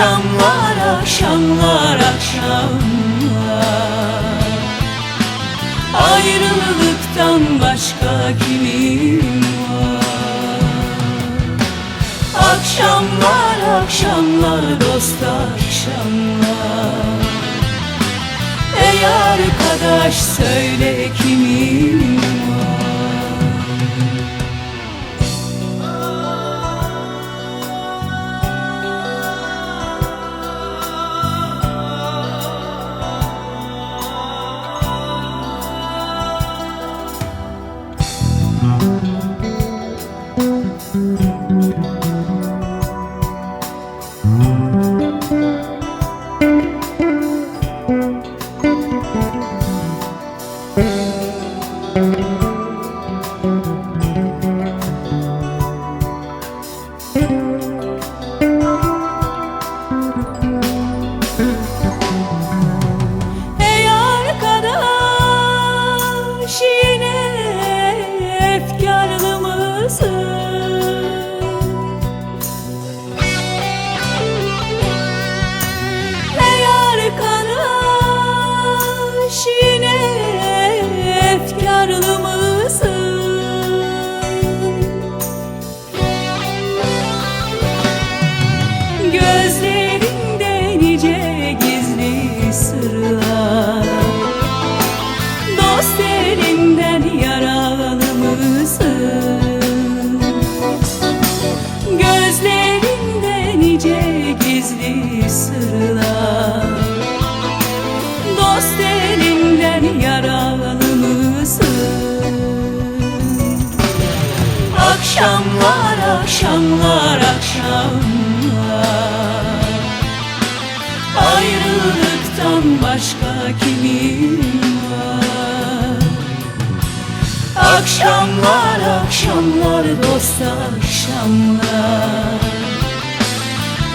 Akşamlar akşamlar Ayrılıktan başka kimim var? Akşamlar akşamlar dost akşamlar. Ey arkadaş söyle kimim var Ey Akşamlar akşamlar. Ayrılıktan başka kimim var? Akşamlar akşamlar dost akşamlar.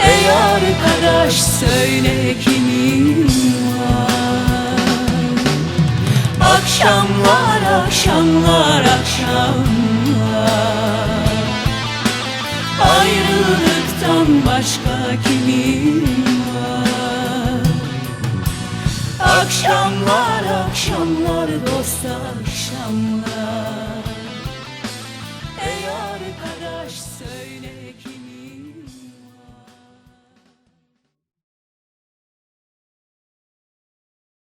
Ey arkadaş söyle kimim var? Akşamlar akşamlar başka kimim var? Akşamlar akşamlar dost akşamlar